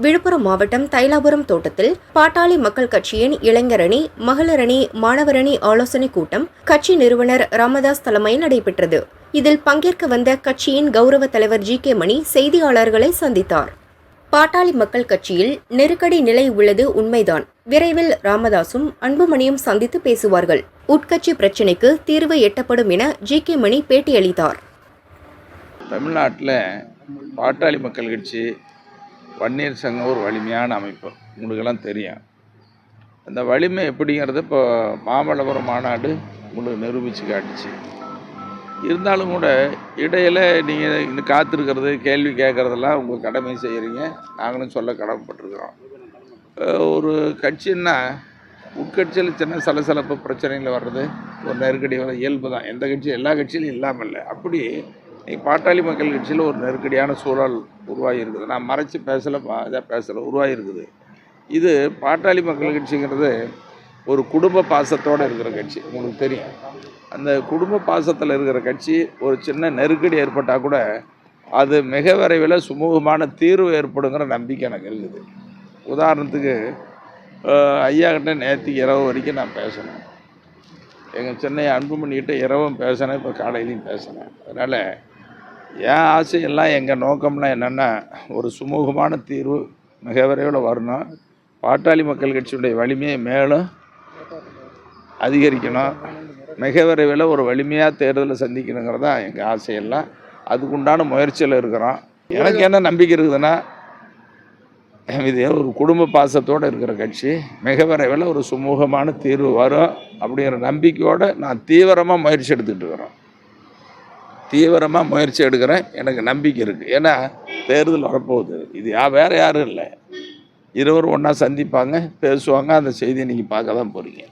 விழுப்புரம் மாவட்டம் தைலாபுரம் தோட்டத்தில் பாட்டாளி மக்கள் கட்சியின் இளைஞரணி மகளிரணி மாணவரணி ஆலோசனைக் கூட்டம் கட்சி நிறுவனர் ராமதாஸ் தலைமையில் நடைபெற்றது. இதில் பங்கேற்க வந்த கட்சியின் கௌரவ தலைவர் ஜி கே மணி செய்தியாளர்களை சந்தித்தார். பாட்டாளி மக்கள் கட்சியில் நெருக்கடி நிலை உள்ளது உண்மைதான். விரைவில் ராமதாசும் அன்புமணியும் சந்தித்து பேசுவார்கள். உட்கட்சி பிரச்சினைக்கு தீர்வு எட்டப்படும் என ஜி கே மணி பேட்டியளித்தார். தமிழ்நாட்டில் பாட்டாளி மக்கள் கட்சி வன்னியர் சங்கம் ஒரு வலிமையான அமைப்பு. உங்களுக்கெல்லாம் தெரியும். அந்த வலிமை எப்படிங்கிறது இப்போ மாமல்லபுரம் மாநாடு உங்களுக்கு நிரூபித்து காட்டுச்சு. இருந்தாலும் கூட இடையில் நீங்கள் இன்னும் காத்திருக்கிறது கேள்வி கேட்குறதெல்லாம் உங்கள் கடமை செய்கிறீங்க நாங்களும் சொல்ல கடமைப்பட்டிருக்கிறோம். ஒரு கட்சின்னா உட்கட்சியில் சின்ன சலசலப்பு பிரச்சனைகள் வர்றது ஒரு நெருக்கடி வர இயல்பு தான் எந்த கட்சியும் எல்லா கட்சியிலும் இல்லாமல் இல்லை அப்படி பாட்டாளி மக்கள் கட்சியில் ஒரு நெருக்கடியான சூழல் உருவாகி இருக்குது நான் மறைச்சு பேசலை இதாக பேசலை உருவாகி இருக்குது இது பாட்டாளி மக்கள் கட்சிங்கிறது ஒரு குடும்ப பாசத்தோடு இருக்கிற கட்சி உங்களுக்கு தெரியும். அந்த குடும்ப பாசத்தில் இருக்கிற கட்சி ஒரு சின்ன நெருக்கடி ஏற்பட்டால் கூட அது மிக விரைவில் சுமூகமான தீர்வு ஏற்படுங்கிற நம்பிக்கை எனக்கு இருக்குது. உதாரணத்துக்கு ஐயா கிட்ட நேற்று இரவு வரைக்கும் நான் பேசணும் எங்கள் சென்னை அன்புமணிக்கிட்ட இரவும் பேசினேன் இப்போ காலையிலையும் பேசினேன். அதனால் என் ஆசையெல்லாம் எங்கள் நோக்கம்லாம் என்னென்னா ஒரு சுமூகமான தீர்வு மிக விரைவில் வரணும். பாட்டாளி மக்கள் கட்சியுடைய வலிமையை மேலும் அதிகரிக்கணும். மிக விரைவில் ஒரு வலிமையாக தேர்தலை சந்திக்கணுங்கிறது தான் எங்கள் ஆசையெல்லாம். அதுக்குண்டான முயற்சியில் இருக்கிறோம். எனக்கு என்ன நம்பிக்கை இருக்குதுன்னா இது ஒரு குடும்ப பாசத்தோடு இருக்கிற கட்சி. மிக விரைவில் ஒரு சுமூகமான தீர்வு வரும் அப்படிங்கிற நம்பிக்கையோடு நான் தீவிரமாக முயற்சி எடுத்துக்கிட்டு இருக்கிறோம். தீவிரமாக முயற்சி எடுக்கிறேன். எனக்கு நம்பிக்கை இருக்குது ஏன்னா தேர்தல் வரப்போகுது. இது யா வேறு யாரும் இல்லை. இருவரும் ஒன்றா சந்திப்பாங்க பேசுவாங்க. அந்த செய்தியை நீங்கள் பார்க்க தான் போகிறீங்க